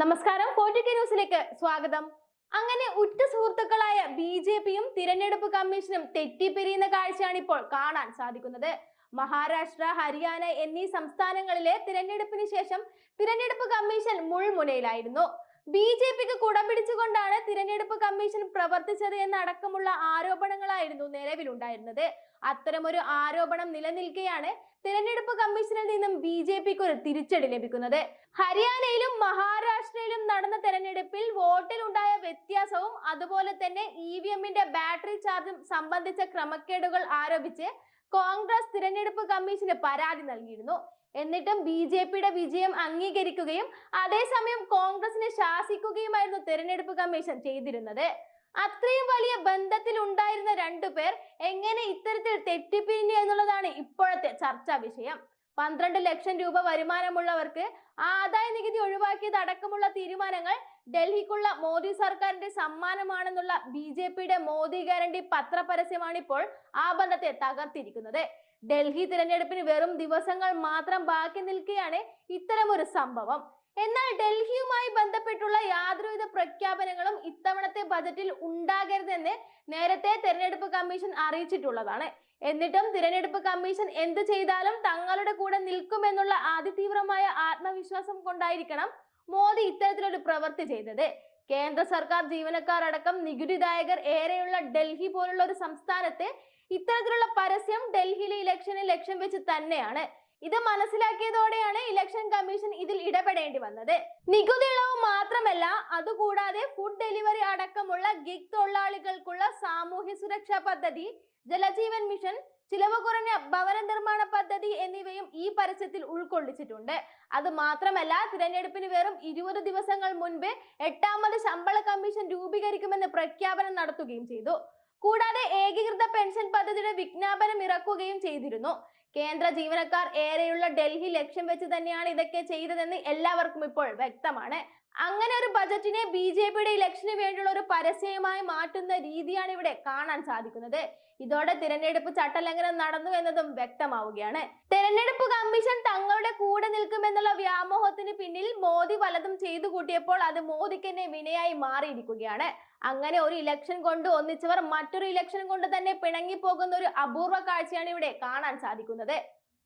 ന്യൂസിലേക്ക് സ്വാഗതം. അങ്ങനെ ഉറ്റ സുഹൃത്തുക്കളായ ബി ജെ പിയും തിരഞ്ഞെടുപ്പ് കമ്മീഷനും തെറ്റിപ്പിരിയുന്ന കാഴ്ചയാണ് ഇപ്പോൾ കാണാൻ സാധിക്കുന്നത്. മഹാരാഷ്ട്ര ഹരിയാന എന്നീ സംസ്ഥാനങ്ങളിലെ തിരഞ്ഞെടുപ്പിന് ശേഷം തിരഞ്ഞെടുപ്പ് കമ്മീഷൻ മുൾമുനയിലായിരുന്നു. ബി ജെ പിക്ക് കുടപിടിച്ചുകൊണ്ടാണ് തിരഞ്ഞെടുപ്പ് കമ്മീഷൻ പ്രവർത്തിച്ചത് എന്നടക്കമുള്ള ആരോപണങ്ങളായിരുന്നു നിലവിലുണ്ടായിരുന്നത്. അത്തരമൊരു ആരോപണം നിലനിൽക്കെയാണ് തിരഞ്ഞെടുപ്പ് കമ്മീഷനിൽ നിന്നും ബി ജെ പിക്ക് ഒരു തിരിച്ചടി ലഭിക്കുന്നത്. ഹരിയാനയിലും മഹാരാഷ്ട്രയിലും നടന്ന തെരഞ്ഞെടുപ്പിൽ വോട്ടിലുണ്ടായ വ്യത്യാസവും അതുപോലെ തന്നെ ഇ വി എമ്മിന്റെ ബാറ്ററി ചാർജും സംബന്ധിച്ച ക്രമക്കേടുകൾ ആരോപിച്ച് കോൺഗ്രസ് തിരഞ്ഞെടുപ്പ് കമ്മീഷന് പരാതി നൽകിയിരുന്നു. എന്നിട്ടും ബി ജെ പിയുടെ വിജയം അംഗീകരിക്കുകയും അതേസമയം കോൺഗ്രസിനെ ശാസിക്കുകയുമായിരുന്നു തിരഞ്ഞെടുപ്പ് കമ്മീഷൻ ചെയ്തിരുന്നത്. അത്രയും വലിയ ബന്ധത്തിൽ ഉണ്ടായിരുന്ന രണ്ടുപേർ എങ്ങനെ ഇത്തരത്തിൽ തെറ്റിപ്പിരിഞ്ഞു എന്നുള്ളതാണ് ഇപ്പോഴത്തെ ചർച്ചാ വിഷയം. പന്ത്രണ്ട് ലക്ഷം രൂപ വരുമാനമുള്ളവർക്ക് ആദായ നികുതി ഒഴിവാക്കിയത് അടക്കമുള്ള തീരുമാനങ്ങൾ ഡൽഹിക്കുള്ള മോദി സർക്കാരിന്റെ സമ്മാനമാണെന്നുള്ള ബി ജെ പിയുടെ മോദി ഗ്യാരണ്ടി പത്രപരസ്യമാണിപ്പോൾ ആ ബന്ധത്തെ തകർത്തിരിക്കുന്നത്. ഡൽഹി തിരഞ്ഞെടുപ്പിന് വെറും ദിവസങ്ങൾ മാത്രം ബാക്കി നിൽക്കുകയാണ് ഇത്തരമൊരു സംഭവം. എന്നാൽ ഡൽഹിയുമായി ബന്ധപ്പെട്ടുള്ള യാതൊരുവിധ പ്രഖ്യാപനങ്ങളും ഇത്തവണത്തെ ബജറ്റിൽ ഉണ്ടാകരുതെന്ന് നേരത്തെ തെരഞ്ഞെടുപ്പ് കമ്മീഷൻ അറിയിച്ചിട്ടുള്ളതാണ്. എന്നിട്ടും തിരഞ്ഞെടുപ്പ് കമ്മീഷൻ എന്ത് ചെയ്താലും തങ്ങളുടെ കൂടെ നിൽക്കുമെന്നുള്ള അതിതീവ്രമായ ആത്മവിശ്വാസം കൊണ്ടായിരിക്കണം മോദി ഇത്തരത്തിലൊരു പ്രവൃത്തി ചെയ്തത്. കേന്ദ്ര സർക്കാർ ജീവനക്കാർ അടക്കം നികുതിദായകർ ഏറെയുള്ള ഡൽഹി പോലുള്ള ഒരു സംസ്ഥാനത്തെ ഇത്തരത്തിലുള്ള പരസ്യം ഡൽഹിയിലെ ഇലക്ഷനെ ലക്ഷ്യം വെച്ച് തന്നെയാണ്. ഇത് മനസ്സിലാക്കിയതോടെയാണ് ഇലക്ഷൻ കമ്മീഷൻ ഇതിൽ ഇടപെടേണ്ടി വന്നത്. നികുതി ഇളവ് മാത്രമല്ല അതുകൂടാതെ ഫുഡ് ഡെലിവറി അടക്കമുള്ള ഗിഗ് തൊഴിലാളികൾക്കുള്ള സാമൂഹ്യ സുരക്ഷാ പദ്ധതി ജലജീവൻ മിഷൻ ചിലവ് കുറഞ്ഞ ഭവന നിർമ്മാണ പദ്ധതി എന്നിവയും ഈ പരസ്യത്തിൽ ഉൾക്കൊള്ളിച്ചിട്ടുണ്ട്. അത് മാത്രമല്ല തിരഞ്ഞെടുപ്പിന് വെറും ഇരുപത് ദിവസങ്ങൾ മുൻപ് എട്ടാമത് ശമ്പള കമ്മീഷൻ രൂപീകരിക്കുമെന്ന് പ്രഖ്യാപനം നടത്തുകയും ചെയ്തു. കൂടാതെ ഏകീകൃത പെൻഷൻ പദ്ധതിയുടെ വിജ്ഞാപനം ഇറക്കുകയും ചെയ്തിരുന്നു. കേന്ദ്ര ജീവനക്കാർ ഏറെയുള്ള ഡൽഹി ലക്ഷ്യം വെച്ച് തന്നെയാണ് ഇതൊക്കെ ചെയ്തതെന്ന് എല്ലാവർക്കും ഇപ്പോൾ വ്യക്തമാണ്. അങ്ങനെ ഒരു ബജറ്റിനെ ബി ജെ പിയുടെ ഇലക്ഷന് വേണ്ടിയുള്ള ഒരു പരസ്യമായി മാറ്റുന്ന രീതിയാണ് ഇവിടെ കാണാൻ സാധിക്കുന്നത്. ഇതോടെ തിരഞ്ഞെടുപ്പ് ചട്ടലംഘനം നടന്നു എന്നതും വ്യക്തമാവുകയാണ്. തിരഞ്ഞെടുപ്പ് കമ്മീഷൻ തങ്ങളുടെ കൂടെ നിൽക്കുമെന്നുള്ള വ്യാമോഹത്തിന് പിന്നിൽ മോദി പലതും ചെയ്തു കൂട്ടിയപ്പോൾ അത് മോദിക്ക് തന്നെ വിനയായി മാറിയിരിക്കുകയാണ്. അങ്ങനെ ഒരു ഇലക്ഷൻ കൊണ്ട് ഒന്നിച്ചവർ മറ്റൊരു ഇലക്ഷൻ കൊണ്ട് തന്നെ പിണങ്ങി പോകുന്ന ഒരു അപൂർവ കാഴ്ചയാണ് ഇവിടെ കാണാൻ സാധിക്കുന്നത്. പോകുന്നത്